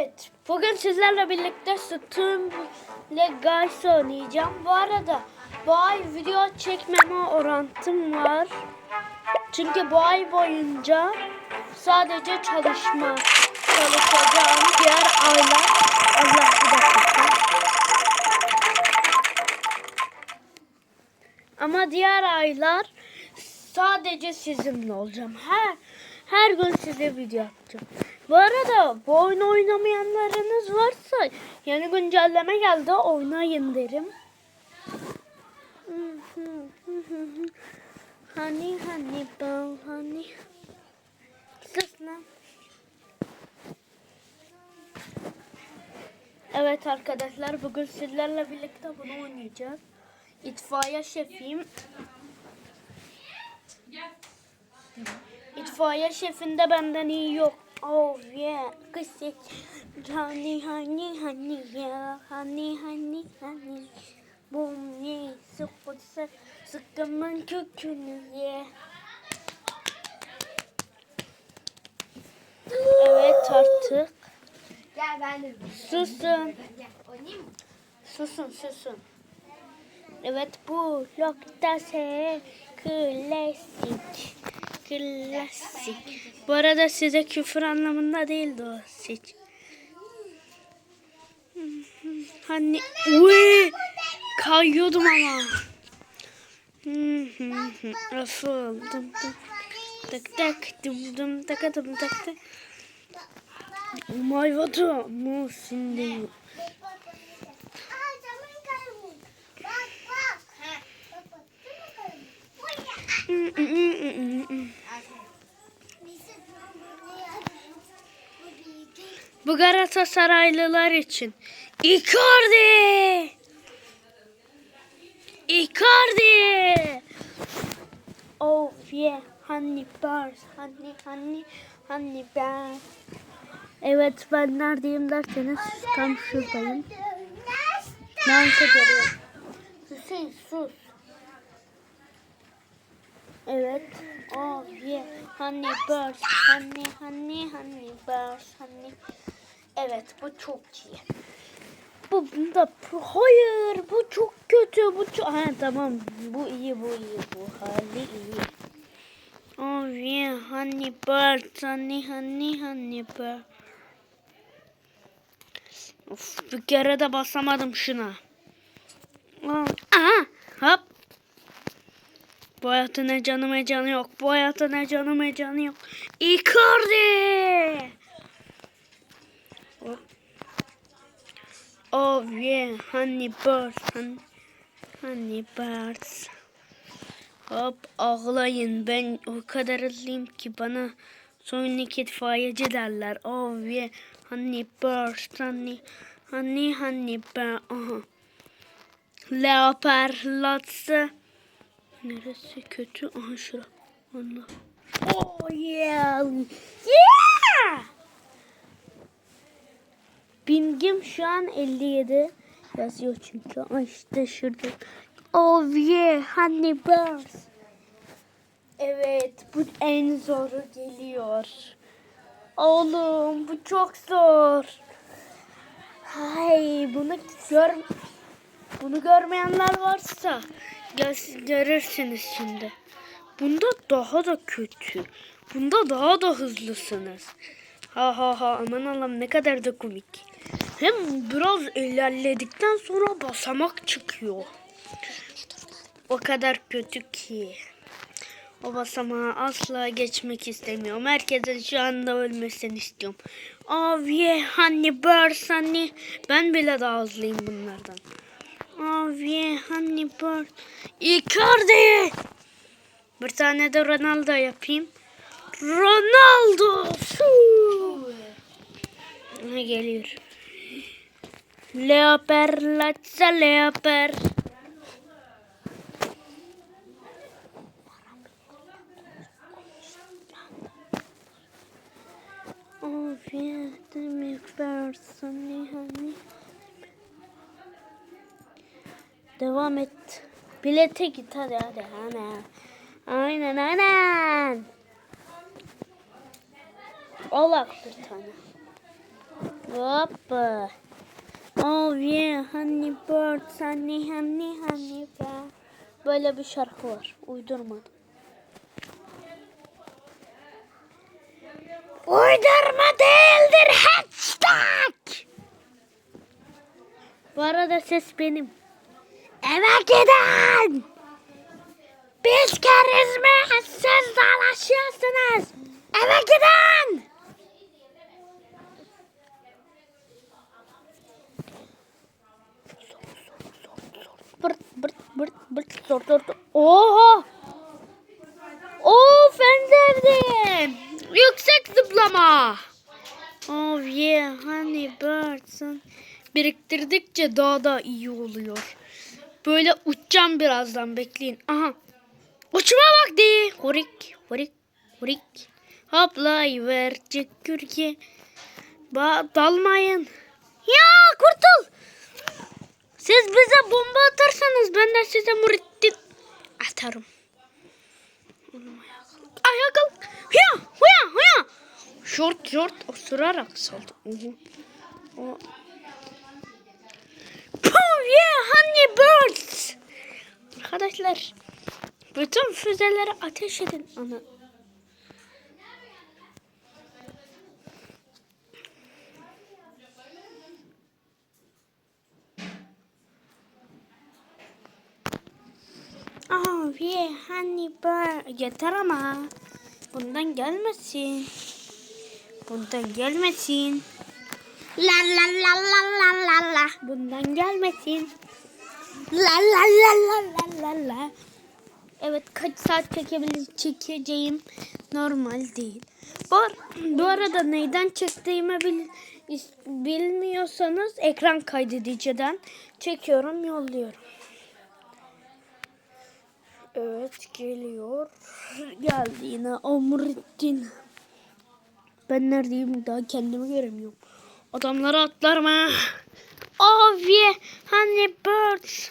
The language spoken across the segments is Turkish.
Evet, bugün sizlerle birlikte Steam ile Guys oynayacağım. Bu arada bu ay video çekmeme orantım var. Çünkü bu ay boyunca sadece çalışma çalışacağım. Diğer aylar Allah bir dakika. Ama diğer aylar sadece sizinle olacağım. Her her gün size video atacağım. Bu arada bu oyunu oynamayanlarınız varsa yeni güncelleme geldi oynayın derim. Hani hani bal hani. Sus lan. Evet arkadaşlar bugün sizlerle birlikte bunu oynayacağız. İtfaiye şefiyim. İtfaiye şefinde benden iyi yok. Oh yeah. Kısık. Hani hani hani ya. Hani hani hani. Bum ye. Sıkıntı sıkımın kökünü ye. Evet artık. Gel ben de. Susun. Oynayayım mı? Susun susun. Evet bu noktası klasik. Klasik. Bu arada size küfür anlamında değildi o seç. Hani uy kayıyordum ama. Afıldım. Tak tak dum dum tak dum tak tak. Oh my god, mu şimdi. Bu Galatasaraylılar için. Icardi! Icardi! Oh yeah, honey bars, honey, honey, honey bars. Evet ben neredeyim derseniz tam şuradayım. Dans ediyorum. Hüseyin sus. Evet. Oh yeah. Honey bars. Honey honey honey bars. Honey. Evet bu çok iyi. Bu bunda hayır bu çok kötü bu çok ha tamam bu iyi bu iyi bu hali iyi. Oh yeah honey bars honey honey honey bars. Of bir kere de basamadım şuna. Aa, Aha hop. Bu hayatın ne canı ne canı yok. Bu hayatın ne canı ne canı yok. Icardi. Hop. Oh yeah, honey birds, honey, honey birds. Hop ağlayın ben o kadar hızlıyım ki bana sonraki itfaiyeci derler. Oh yeah, honey birds, honey, honey, honey birds. Aha. Leoparlatsı. Neresi kötü? Aha şura. Allah. Oh yeah. Yeah. Bingim şu an 57 yazıyor çünkü. Ay işte şurada. Oh yeah, honey birds. Evet, bu en zoru geliyor. Oğlum, bu çok zor. Hay, bunu gör bunu görmeyenler varsa gö- görürsünüz şimdi. Bunda daha da kötü. Bunda daha da hızlısınız. Ha ha ha aman Allah'ım ne kadar da komik. Hem biraz ilerledikten sonra basamak çıkıyor. O kadar kötü ki. O basamağı asla geçmek istemiyorum. Herkesin şu anda ölmesini istiyorum. Yeah, honey birds honey. Ben bile daha hızlıyım bunlardan. Honey birds. Icardi! Bir tane de Ronaldo yapayım. Ronaldo! Ne geliyor? Leoper, latsa leoper. Oh yeah, the McPherson, honey. Devam et. Bilete git hadi hadi. Aynen. Aynen aynen. Al bak bir tane. Hoppa. Oh yeah, honey birds, honey, honey, honey bird. Böyle bir şarkı var. Uydurmadım. Uydurma değildir hashtag. Bu arada ses benim. Eve gidin. Biz keriz mi? Siz dalaşıyorsunuz. Eve gidin. Bırt bırt bırt bırt sor sor sor. Oha! Oo fen sevdim. Yüksek zıplama. Oh yeah honey birds. Biriktirdikçe daha da iyi oluyor. Böyle uçacağım birazdan bekleyin. Aha. Uçma vakti. Horik horik horik. Hoplayıver cekürge. Ba dalmayın. Ya kurtul. Siz bize bomba atarsanız ben de size murittin atarım. Oğlum ayağa kalk. Ayağa kalk. Hıya hıya hıya. Şort şort osurarak saldı. Uhu. O. Honey birds. Arkadaşlar bütün füzeleri ateş edin. Ana. Oh yeah honey bird. Yeter ama. Bundan gelmesin. Bundan gelmesin. La la la la la la la. Bundan gelmesin. La la la la la la la. Evet kaç saat çekebilir çekeceğim normal değil. Bu, bu arada neyden çektiğimi bil, bilmiyorsanız ekran kaydediciden çekiyorum yolluyorum. Evet geliyor. Geldi yine Omuriddin. Ben neredeyim daha kendimi göremiyorum. Adamlara atlarma. Yeah honey birds.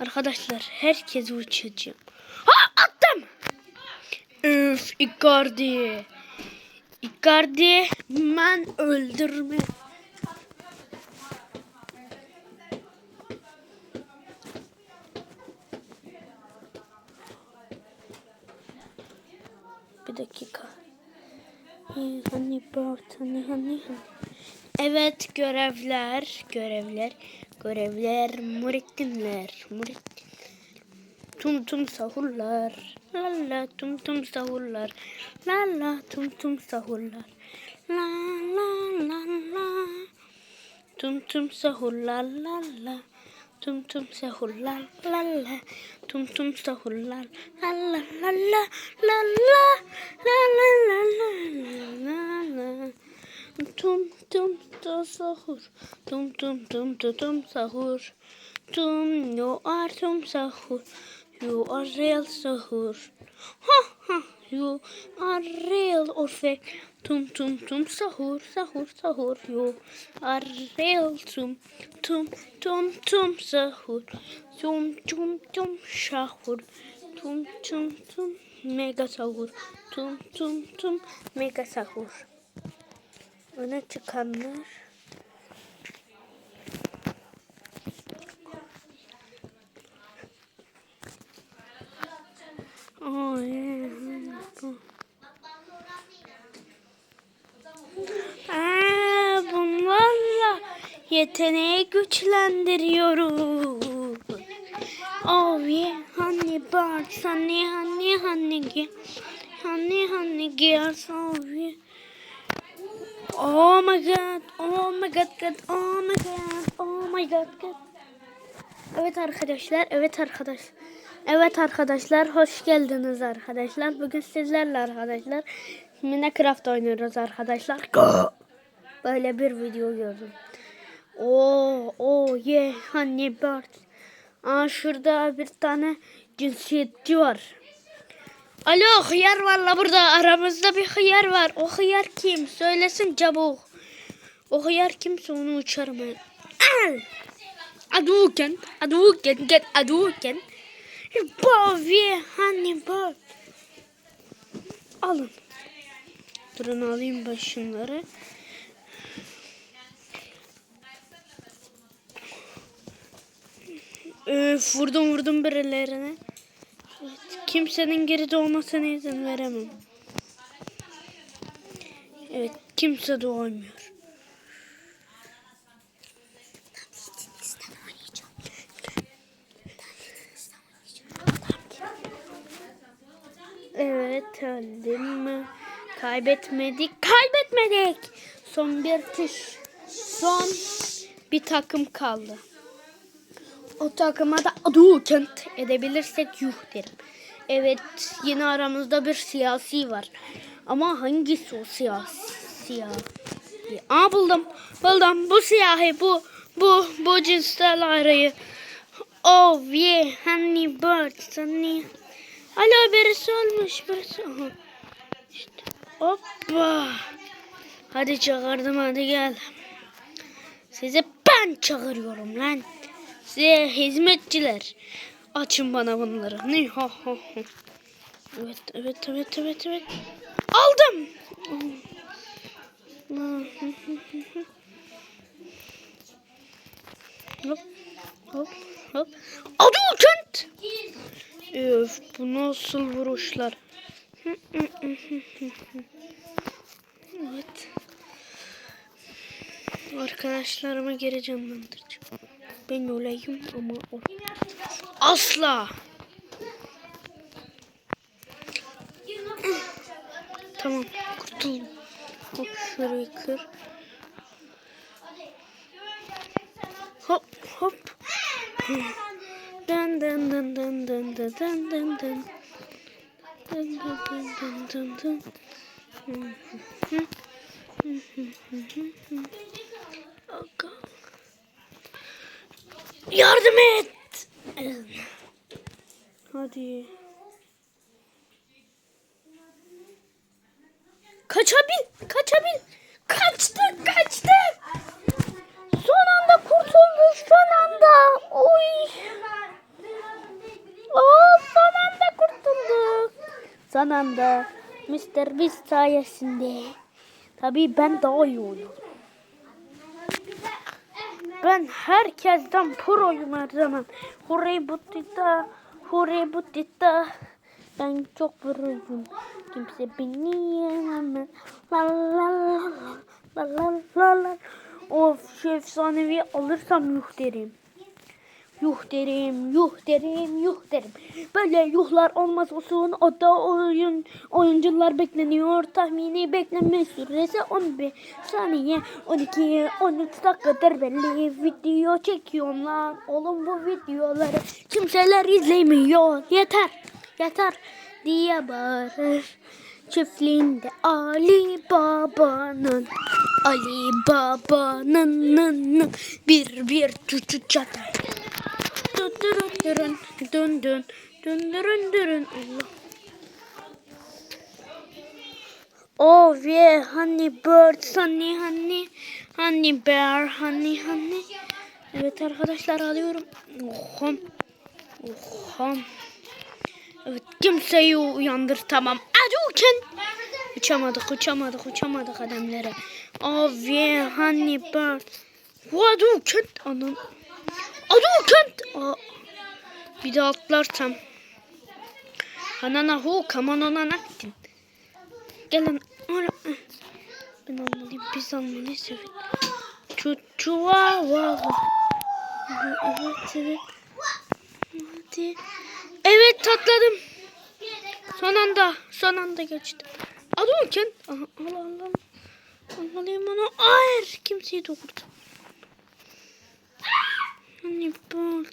Arkadaşlar herkesi uçacağım. Ha attım. Üf Icardi. Icardi ben öldürme. Bir dakika. Hey, Honey bird, honey, honey, honey. Evet görevler, görevler, görevler, murittinler, murittin. Tum tum sahurlar, la la tum tum sahurlar, la la tum tum sahurlar, la la la la. Tum tum sahurlar, la la. Tum tum sahurlar, la la. Tum tum sahurlar, la la la la la la la la la la la la. Tum tum da sahur. Tum tum tum tum tum sahur. Tum you are tum sahur. You are real sahur. Ha ha you are real or fake. Tum tum tum sahur sahur sahur. You are real tum tum tum tum sahur. Tum tum tum sahur. Tum tum tum mega sahur. Tum tum tum mega sahur. Öne çıkanlar. Aa, bunlarla yeteneği güçlendiriyoruz. Oh yeah, honey birds, honey, honey, honey, honey, honey, girls, oh yeah. Oh my god, oh my god, god, oh my god, oh my god, god. Evet arkadaşlar, evet arkadaş. Evet arkadaşlar, hoş geldiniz arkadaşlar. Bugün sizlerle arkadaşlar Minecraft oynuyoruz arkadaşlar. Böyle bir video gördüm. Oo, oh yeah, honey bird. Aa, şurada bir tane cinsiyetçi var. Alo hıyar var la burada. Aramızda bir hıyar var. O hıyar kim? Söylesin çabuk. O hıyar kimse onu uçarım ben. Aduken, aduken, get aduken. Bovi, hani bov. Alın. Durun alayım başınları. Öf, vurdum vurdum birilerine. Kimsenin geride olmasına izin veremem. Evet kimse doğmuyor. Evet öldüm? Kaybetmedik. Kaybetmedik. Son bir tuş. Son bir takım kaldı. O takıma da Adukent edebilirsek yuh derim. Evet yine aramızda bir siyasi var. Ama hangisi o siyasi? Siyahi. Aa buldum. Buldum. Bu siyahi. Bu bu bu cinsel ayrıyı. Oh yeah. Honey bird. Honey. Alo birisi olmuş. Birisi. Aha. İşte. Hoppa. Hadi çağırdım hadi gel. Sizi ben çağırıyorum lan. Size hizmetçiler. Açın bana bunları. Ne ha ha. Evet evet evet evet evet. Aldım. Hop hop hop. Adukent. Öf bu nasıl vuruşlar. Evet. Arkadaşlarıma geri canlandıracağım. Ben olayım ama o. Asla. tamam kurtuldum. Hop şurayı kır. Hop hop. Dın dın dın dın dın dın dın dın dın. Dın dın dın dın dın dın. Yardım et. Hadi. Kaçabil, kaçabil. Kaçtık, kaçtık. Son anda kurtulduk, son anda. Oy. Oo, son anda kurtulduk. Son anda. Mr. Beast sayesinde. Tabii ben daha iyi oynuyorum. Ben herkesten proyum her zaman. Hurray butita, hurray butita. Ben çok proyum. Kimse beni yenemez. La la la la la la la. Of şu efsanevi alırsam yuh derim. Yuh derim, yuh derim, yuh derim. Böyle yuhlar olmaz olsun. O da oyun, oyuncular bekleniyor. Tahmini bekleme süresi 15 saniye. 12, 13 dakikadır belli. Video çekiyorum lan. Oğlum bu videoları kimseler izlemiyor. Yeter, yeter diye bağırır. Çiftliğinde Ali Baba'nın Ali Baba'nın nın nın bir bir çuçu çatar. Dün dün dün dün dün dün dün Allah. Oh yeah, honey bird, honey honey, honey bear, honey honey. Evet arkadaşlar alıyorum. Oham. Oham. Evet kimseyi uyandır tamam. Aduken. Uçamadık uçamadık uçamadık adamlara. Oh yeah, honey bird. Aduken. Anam. Aduken. Aa. Bir de atlarsam. Hanana hu kamanona naktin. Gelin. Ben almalıyım. Biz almalıyız evet. Çuçuva va. Evet evet. Hadi. Evet tatladım. Son anda. Son anda geçtim. Aduken. Aha, al al al. Almalıyım onu. Hayır. Kimseyi doğurdu. Hani bu.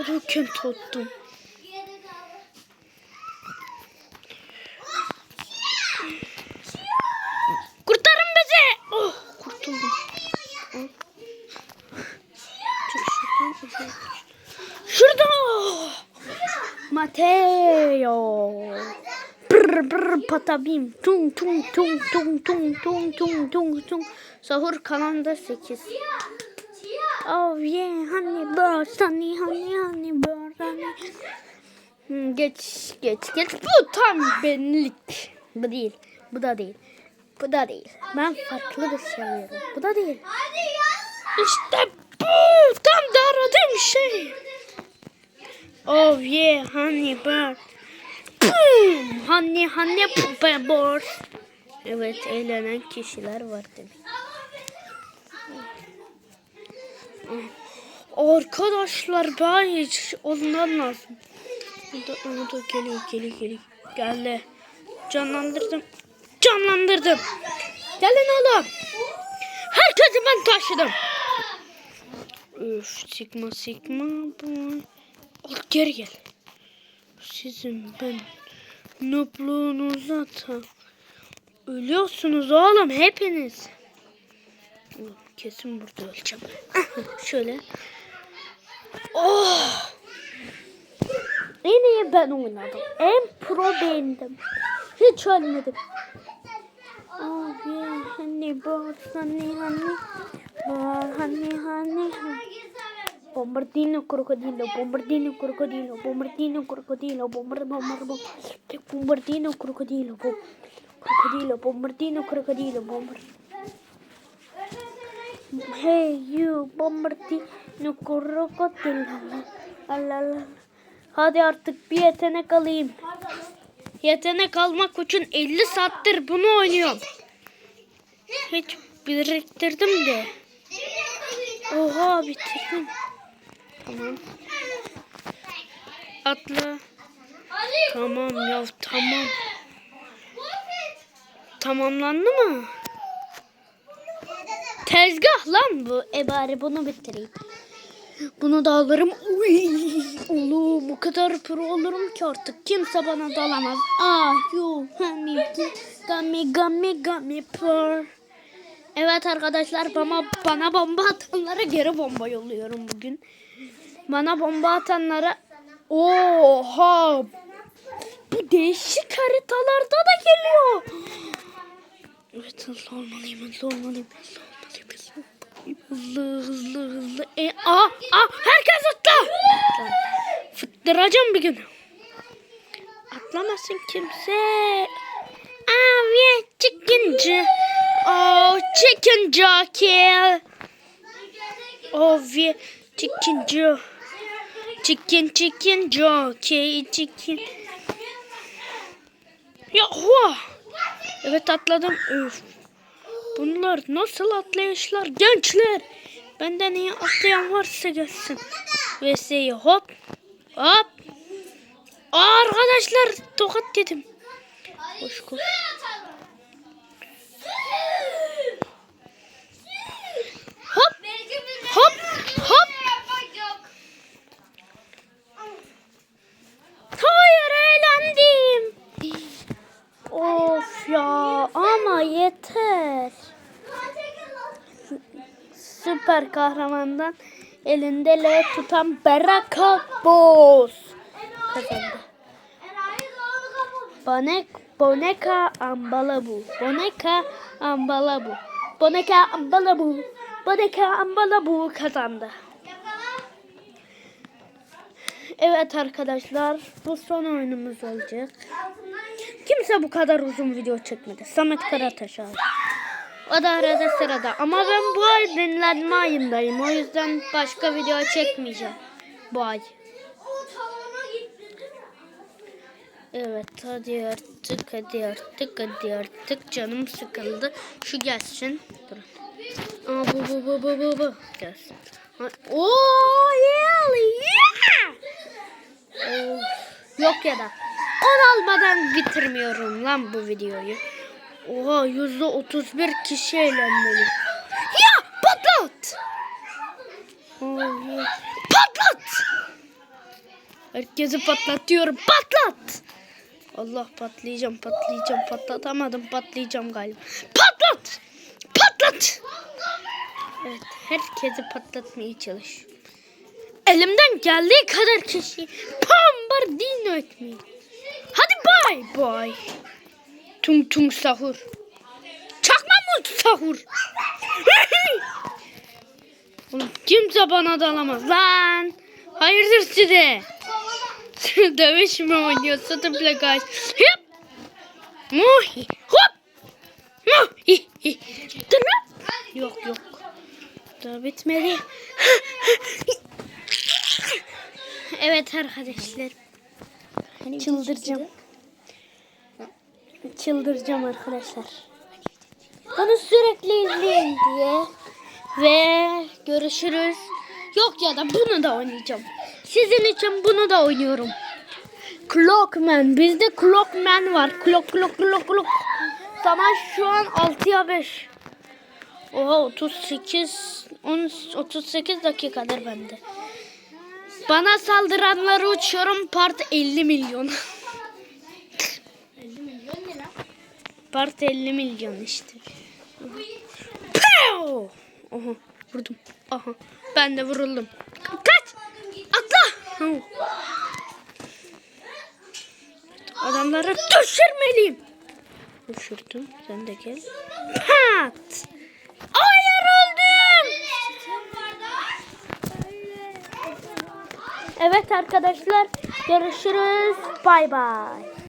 Aduken tuttum. Kurtarın bizi. Oh kurtuldum. Şurada. Mateo. Brr brr patabim. Tung tung tung tung tung tung tung tung tung. Sahur kanalında 8. Oh yeah honey bird honey honey honey bird honey. Geç geç geç. Bu tam benlik. Bu değil. Bu da değil. Bu da değil. Ben farklı bir seviyorum. Bu da değil. İşte bu. Tam da aradığım şey. Oh yeah honey bird. Boom! Honey honey bird. Evet eğlenen kişiler var demek. Arkadaşlar ben hiç ondan lazım. O da, o da geliyor geliyor geliyor. Geldi. Canlandırdım. Canlandırdım. Gelin oğlum. Herkesi ben taşıdım. Üf sigma sigma boy. Al geri gel. Sizin ben nubluğunuza ta. Ölüyorsunuz oğlum hepiniz. Kesin burada öleceğim. Şöyle. Oh! En iyi ben oynadım. En pro bendim. Hiç ölmedim. Oh yeah, honey, boss, honey, honey, boss, honey, honey, honey. Bombardino, crocodilo, bombardino, crocodilo, bombardino, crocodilo, bombar, bombar, bombar, bombardino, crocodilo, bom, crocodilo, bombardino, crocodilo, bombar. Hey you, bombardino, crocodilo, alala. Hadi artık bir yetenek alayım. Yetenek almak için 50 saattir bunu oynuyorum. Hiç biriktirdim de. Oha bitirdim. Tamam. Atla. Tamam ya tamam. Tamamlandı mı? Tezgah lan bu. E bari bunu bitireyim. Bunu da alırım. Uy, oğlum bu kadar pro olurum ki artık kimse bana dalamaz. Ah honey gummy gummy gummy pro. Evet arkadaşlar bana, bana bomba atanlara geri bomba yolluyorum bugün. Bana bomba atanlara oha bu değişik haritalarda da geliyor. Evet hızlı olmalıyım hızlı olmalıyım. Hızlı olmalıyım. Hızlı hızlı hızlı. E, aa, aa, herkes atla. Fıttıracağım bir gün. Atlamasın kimse. Aa, yeah, chickenci. Oh, chicken jockey. Oh, yeah, chicken jo. Chicken, chicken jockey, chicken. Ya, hua. Evet atladım. Üf. Bunlar nasıl atlayışlar gençler? Benden iyi atlayan varsa gelsin. VS'yi hop hop. Arkadaşlar tokat dedim. Koş koş. Hop hop hop. Hayır eğlendim. Of ya ama yeter. Süper kahramandan elinde L tutan Baraka Boss kazandı. Bonek, Boneka Ambalabu. Boneka Ambalabu. Boneka Ambalabu. Boneka Ambalabu kazandı. Evet arkadaşlar bu son oyunumuz olacak. Kimse bu kadar uzun video çekmedi. Samet Karataş abi. O da arada sırada. Ama ben bu ay dinlenme ayındayım. O yüzden başka video çekmeyeceğim. Bu ay. Evet hadi artık hadi artık hadi artık canım sıkıldı. Şu gelsin. Durun. Aa bu bu bu bu bu bu. Gelsin. Oo yeah, yok ya da. On almadan bitirmiyorum lan bu videoyu. Oha yüzde otuz bir kişi eğlenmeli. Ya patlat. Patlat. Herkesi patlatıyorum. Patlat. Allah patlayacağım patlayacağım patlatamadım patlayacağım galiba. Patlat. Patlat. Evet herkesi patlatmaya çalış. Elimden geldiği kadar kişi bombardino etmeyi. Hadi bay bay. Tum tum sahur. Çakma mı sahur? Oğlum kimse bana dalamaz lan. Hayırdır size? Dövüş mü oynuyorsun tıpla kaç? Hop. Muhi. Hop. Muhi. Tırnak. Yok yok. Daha bitmedi. Evet arkadaşlar. Çıldıracağım. Çıldıracağım arkadaşlar. Bunu sürekli izleyin diye. Ve görüşürüz. Yok ya da bunu da oynayacağım. Sizin için bunu da oynuyorum. Clockman. Bizde Clockman var. Clock clock clock clock. Zaman şu an 6'ya 5. Oha 38 10, 38 dakikadır bende. Bana saldıranları uçuyorum part 50 milyon. 50 milyon lira. Part 50 milyon işte. Pow! Aha vurdum. Aha ben de vuruldum. Kaç! Atla! Adamları düşürmeliyim. Düşürdüm. Sen de gel. Pat! Hayır öldüm. Evet arkadaşlar görüşürüz. Bay bay.